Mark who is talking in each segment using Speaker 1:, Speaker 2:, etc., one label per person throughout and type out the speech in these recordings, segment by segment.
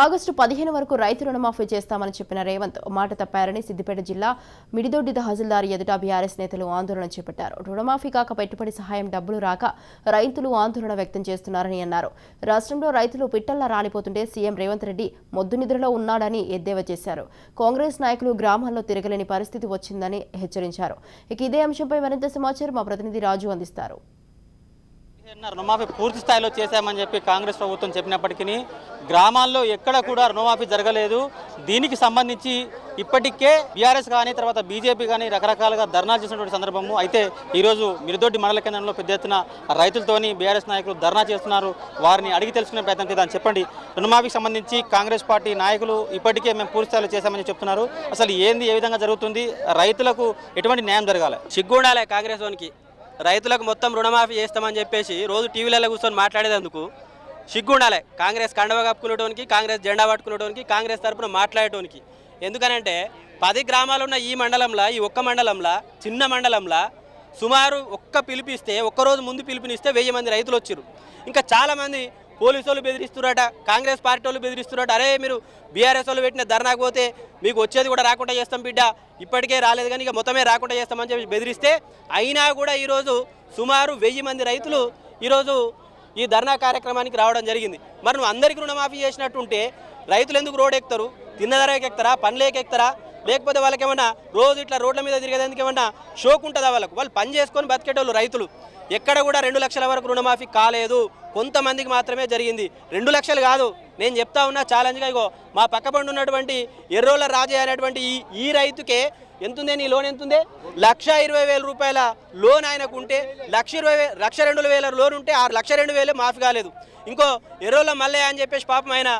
Speaker 1: August పదిహేను వరకు రైతు రుణమాఫీ చేస్తామని చెప్పిన రేవంత్ మాట తప్పారని సిద్దిపేట జిల్లా మిడిదొడ్డి తహసీల్దార్ ఎదుట బీఆర్ఎస్ నేతలు ఆందోళన చేపట్టారు. రుణమాఫీ కాక పెట్టుబడి సహాయం డబ్బులు రాక రైతులు ఆందోళన వ్యక్తం చేస్తున్నారని అన్నారు. రాష్ట్రంలో రైతులు పిట్టల్లా రాలిపోతుంటే సీఎం రేవంత్ రెడ్డి మొద్దు నిద్రలో ఉన్నాడని ఎద్దేవా చేశారు. కాంగ్రెస్ నాయకులు గ్రామాల్లో తిరగలేని పరిస్థితి వచ్చిందని హెచ్చరించారు. ఇక ఇదే అంశంపై మరింత సమాచారం మా ప్రతినిధి రాజు అందిస్తారు.
Speaker 2: అన్నారు. రుణమాఫీ పూర్తి స్థాయిలో చేశామని చెప్పి కాంగ్రెస్ ప్రభుత్వం చెప్పినప్పటికీ గ్రామాల్లో ఎక్కడ కూడా రుణమాఫీ జరగలేదు. దీనికి సంబంధించి ఇప్పటికే బీఆర్ఎస్ కానీ తర్వాత బీజేపీ కానీ రకరకాలుగా ధర్నా చేసినటువంటి సందర్భము అయితే ఈరోజు మిరుదొడ్డి మండల కేంద్రంలో పెద్ద ఎత్తున రైతులతోని బీఆర్ఎస్ నాయకులు ధర్నా చేస్తున్నారు. వారిని అడిగి తెలుసుకునే ప్రయత్నం చేద్దాం. చెప్పండి రుణమాఫీకి సంబంధించి కాంగ్రెస్ పార్టీ నాయకులు ఇప్పటికే మేము పూర్తి స్థాయిలో చేశామని చెప్తున్నారు. అసలు ఏంది ఏ విధంగా జరుగుతుంది? రైతులకు ఎటువంటి న్యాయం జరగాలి?
Speaker 3: సిగ్గుండాలే కాంగ్రెస్ వానికి. రైతులకు మొత్తం రుణమాఫీ చేస్తామని చెప్పేసి రోజు టీవీలలో కూర్చొని మాట్లాడేటందుకు సిగ్గు ఉండాలి. కాంగ్రెస్ కండవ కప్పుకునేటోనికి కాంగ్రెస్ జెండా పట్టుకునేటోనికి కాంగ్రెస్ తరపున మాట్లాడేటోనికి. ఎందుకనంటే పది గ్రామాలు ఉన్న ఈ మండలంలో ఈ ఒక్క మండలంలో చిన్న మండలంలో సుమారు ఒక్క పిలిపిస్తే ఒక్కరోజు ముందు పిలుపునిస్తే వెయ్యి మంది రైతులు వచ్చారు ఇంకా చాలామంది పోలీసు వాళ్ళు బెదిరిస్తున్నారట కాంగ్రెస్ పార్టీ వాళ్ళు బెదిరిస్తున్నారట అరే మీరు బీఆర్ఎస్ వాళ్ళు పెట్టిన ధర్నాకు పోతే మీకు వచ్చేది కూడా రాకుండా చేస్తాం బిడ్డ. ఇప్పటికే రాలేదు కానీ ఇక మొత్తమే రాకుండా చేస్తామని చెప్పి బెదిరిస్తే అయినా కూడా ఈరోజు సుమారు వెయ్యి మంది రైతులు ఈరోజు ఈ ధర్నా కార్యక్రమానికి రావడం జరిగింది. మరి నువ్వు అందరికీ రుణమాఫీ చేసినట్టుంటే రైతులు ఎందుకు రోడ్ ఎక్కుతారు? తిన్న ధరకి ఎక్కుతారా? పనులేకి ఎక్కుతారా? లేకపోతే వాళ్ళకి ఏమన్నా రోజు ఇట్లా రోడ్ల మీద తిరిగేదానికి ఏమన్నా షోక్ ఉంటుందా వాళ్ళకు? వాళ్ళు పని చేసుకొని బతికేటోళ్ళు రైతులు. ఎక్కడ కూడా రెండు లక్షల వరకు రుణమాఫీ కాలేదు. కొంతమందికి మాత్రమే జరిగింది. రెండు లక్షలు కాదు. నేను చెప్తా ఉన్నా ఛాలెంజ్గా ఇగో మా పక్క పండు ఉన్నటువంటి ఎర్రోళ్ళ రాజయ్య అనేటువంటి ఈ ఈ రైతుకే ఎంతుందే? నీ లోన్ ఎంతుందే? లక్ష ఇరవై వేల రూపాయల లోన్ ఆయనకు ఉంటే లక్ష ఇరవై లక్ష రెండు వేల లోన్ ఉంటే ఆరు లక్ష రెండు వేలే మాఫీ కాలేదు. ఇంకో ఎర్రోళ్ళ మల్లయ్య అని చెప్పేసి పాపం ఆయన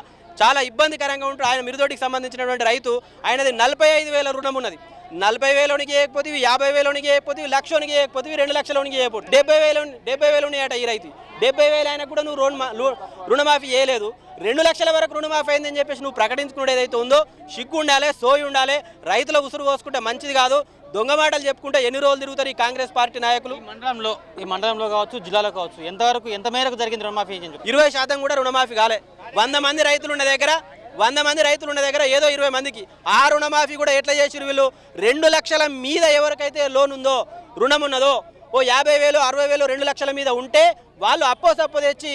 Speaker 3: చాలా ఇబ్బందికరంగా ఉంటూ ఆయన మిరుదోటికి సంబంధించినటువంటి రైతు ఆయనది నలభై ఐదు వేల రుణం ఉన్నది. నలభై వేలోనికి వేయకపోతే యాభై వేలోనికి వేయకపోతే లక్షలోనికి వేయకపోతే రెండు లక్షలోనికి వేయకపోతే డెబ్బై వేలు డెబ్బై వేలు ఉన్నాయట ఈ రైతు. డెబ్బై వేలు అయినా కూడా నువ్వు రుణ రుణమాఫీ చేయలేదు. రెండు లక్షల వరకు రుణమాఫీ అయిందని చెప్పేసి నువ్వు ప్రకటించుకునేది ఏదైతే ఉందో సిగ్గు ఉండాలి సోయి ఉండాలి రైతుల ఉసురు పోసుకుంటే మంచిది కాదు. దొంగ మాటలు చెప్పుకుంటే ఎన్ని రోజులు తిరుగుతారు ఈ కాంగ్రెస్ పార్టీ నాయకులు?
Speaker 2: మండలంలో ఈ మండలంలో కావచ్చు జిల్లాలో కావచ్చు ఎంతవరకు ఎంత మేరకు జరిగింది రుణమాఫీ
Speaker 3: ఇరవై శాతం కూడా రుణమాఫీ కాలే. వంద మంది రైతులు ఉన్న దగ్గర వంద మంది రైతులు ఉన్న దగ్గర ఏదో ఇరవై మందికి. ఆ రుణమాఫీ కూడా ఎట్లా చేసిరు వీళ్ళు? రెండు లక్షల మీద ఎవరికైతే లోన్ ఉందో రుణం ఉన్నదో ఓ యాభై వేలు అరవై వేలు రెండు లక్షల మీద ఉంటే వాళ్ళు అప్పో సప్పో తెచ్చి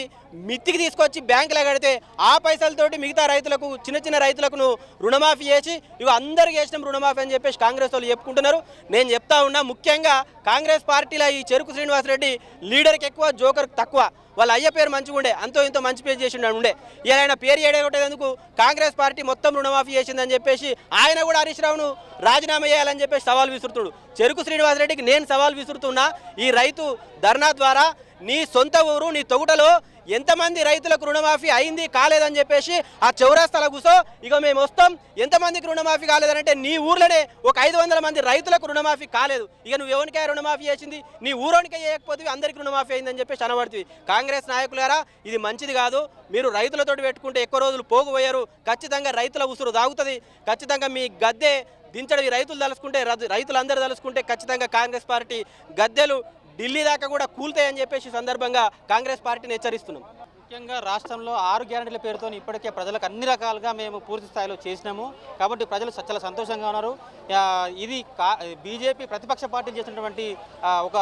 Speaker 3: మిత్తికి తీసుకొచ్చి బ్యాంకులో కడితే ఆ పైసలతోటి మిగతా రైతులకు చిన్న చిన్న రైతులకు రుణమాఫీ చేసి ఇవి అందరికి వేసిన రుణమాఫీ అని చెప్పేసి కాంగ్రెస్ వాళ్ళు చెప్పుకుంటున్నారు. నేను చెప్తా ఉన్నా ముఖ్యంగా కాంగ్రెస్ పార్టీలో ఈ చెరుకు శ్రీనివాసరెడ్డి లీడర్కి ఎక్కువ జోకర్కి తక్కువ. వాళ్ళ అయ్య పేరు మంచిగా ఉండే అంతో ఇంతో మంచి పేరు చేసి ఉండే. ఇలా పేరు ఏడగొట్టేందుకు కాంగ్రెస్ పార్టీ మొత్తం రుణమాఫీ చేసిందని చెప్పేసి ఆయన కూడా హరీష్ రావును రాజీనామా చేయాలని చెప్పేసి సవాల్ విసురుతుడు చెరుకు శ్రీనివాసరెడ్డికి నేను సవాల్ విసురుతున్నా ఈ రైతు ధర్నా ద్వారా నీ సొంత ఊరు నీ తొగుటలో ఎంతమంది రైతులకు రుణమాఫీ అయింది కాలేదని చెప్పేసి ఆ చౌరాస్తాల కూసో ఇక మేము వస్తాం ఎంతమందికి రుణమాఫీ కాలేదంటే నీ ఊర్లోనే ఒక ఐదు వందల మంది రైతులకు రుణమాఫీ కాలేదు. ఇక నువ్వు ఎవరికే రుణమాఫీ చేసింది? నీ ఊరోనికే చేయకపోతే అందరికీ రుణమాఫీ అయిందని చెప్పేసి అనబడుతుంది. కాంగ్రెస్ నాయకులారా ఇది మంచిది కాదు. మీరు రైతులతోటి పెట్టుకుంటే ఎక్కువ రోజులు పోగుపోయారు. ఖచ్చితంగా రైతుల ఉసురు దాగుతుంది. ఖచ్చితంగా మీ గద్దె దించడం ఈ రైతులు తలుసుకుంటే రైతులందరూ తలుసుకుంటే ఖచ్చితంగా కాంగ్రెస్ పార్టీ గద్దెలు ఢిల్లీ దాకా కూడా కూల్తాయని చెప్పేసి సందర్భంగా కాంగ్రెస్ పార్టీని హెచ్చరిస్తున్నాం.
Speaker 2: ముఖ్యంగా రాష్ట్రంలో ఆరు గ్యారెంటీల పేరుతో ఇప్పటికే ప్రజలకు అన్ని రకాలుగా మేము పూర్తి స్థాయిలో చేసినాము. కాబట్టి ప్రజలు చాలా సంతోషంగా ఉన్నారు. ఇది కా బీజేపీ ప్రతిపక్ష పార్టీ చేసినటువంటి ఒక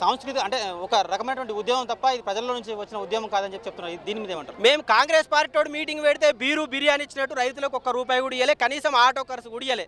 Speaker 2: సాంస్కృతిక అంటే ఒక రకమైనటువంటి ఉద్యమం తప్ప ఇది ప్రజల నుంచి వచ్చిన ఉద్యమం కాదని చెప్పి చెప్తున్నారు. దీని మీద ఏమంటారు?
Speaker 3: మేము కాంగ్రెస్ పార్టీ తోటి మీటింగ్ పెడితే బీరు బిర్యానీ ఇచ్చినట్టు రైతులకు ఒక్క రూపాయి కూడా కనీసం ఆటో ఖర్చు కూడా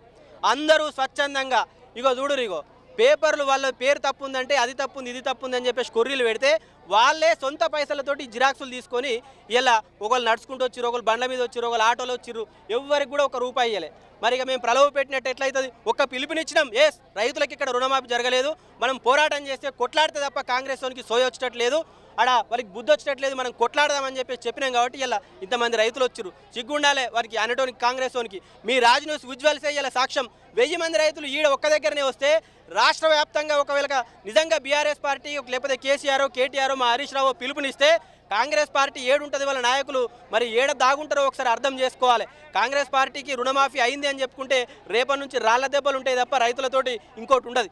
Speaker 3: అందరూ స్వచ్ఛందంగా ఇగో చూడురు ఇగో పేపర్లు వాళ్ళ పేరు తప్పు ఉందంటే అది తప్పు ఉంది ఇది తప్పు ఉందని అని చెప్పేసి కొర్రీలు పెడితే వాళ్ళే సొంత పైసలతోటి జిరాక్సులు తీసుకొని ఇలా ఒకళ్ళు నడుచుకుంటూ వచ్చిర్రు ఒకళ్ళు బండ్ల మీద వచ్చిర్రు ఒకళ్ళు ఆటోలో వచ్చిర్రు ఎవరికి కూడా ఒక రూపాయి ఇవ్వలే మరి ఇక మేము ప్రలోభ పెట్టినట్టు ఎట్లయితుంది? ఒక్క పిలుపునిచ్చినాం ఎస్ రైతులకు ఇక్కడ రుణమాఫీ జరగలేదు మనం పోరాటం చేస్తే కొట్లాడితే తప్ప కాంగ్రెస్ లోనికి సోయొచ్చట్లేదు ఆడ వారికి బుద్ధి వచ్చేటట్లేదు మనం కొట్లాడదామని చెప్పి చెప్పినాం కాబట్టి ఇలా ఇంతమంది రైతులు వచ్చారు సిగ్గుండాలే వారికి అనటోనికి కాంగ్రెస్ వానికి. మీ రాజ్ న్యూస్ విజువల్స్ ఇలా సాక్ష్యం. వెయ్యి మంది రైతులు ఈడ ఒక్క దగ్గరనే వస్తే రాష్ట్ర వ్యాప్తంగా ఒకవేళ నిజంగా బీఆర్ఎస్ పార్టీ లేకపోతే కేసీఆర్ కేటీఆర్ మా హరీష్ రావు పిలుపునిస్తే కాంగ్రెస్ పార్టీ ఏడుంటుంది వాళ్ళ నాయకులు. మరి ఏడ దాగుంటారో ఒకసారి అర్థం చేసుకోవాలి. కాంగ్రెస్ పార్టీకి రుణమాఫీ అయింది అని చెప్పుకుంటే రేపటి నుంచి రాళ్ళ దెబ్బలు ఉంటాయి తప్ప రైతులతోటి ఇంకోటి ఉండదు.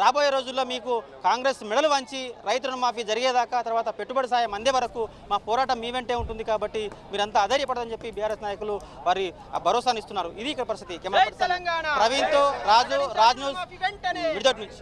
Speaker 2: రాబోయే రోజుల్లో మీకు కాంగ్రెస్ మెడలు వంచి రైతు రుణమాఫీ జరిగేదాకా తర్వాత పెట్టుబడి సాయం అందే వరకు మా పోరాటం మీ వెంటే ఉంటుంది కాబట్టి మీరంతా అధైర్యపడదని చెప్పి బీఆర్ఎస్ నాయకులు వారి ఆ భరోసాని ఇస్తున్నారు. ఇది ఇక్కడ పరిస్థితి. ప్రవీణ్తో రాజు రాజ్ న్యూస్ విడిదోటి నుంచి.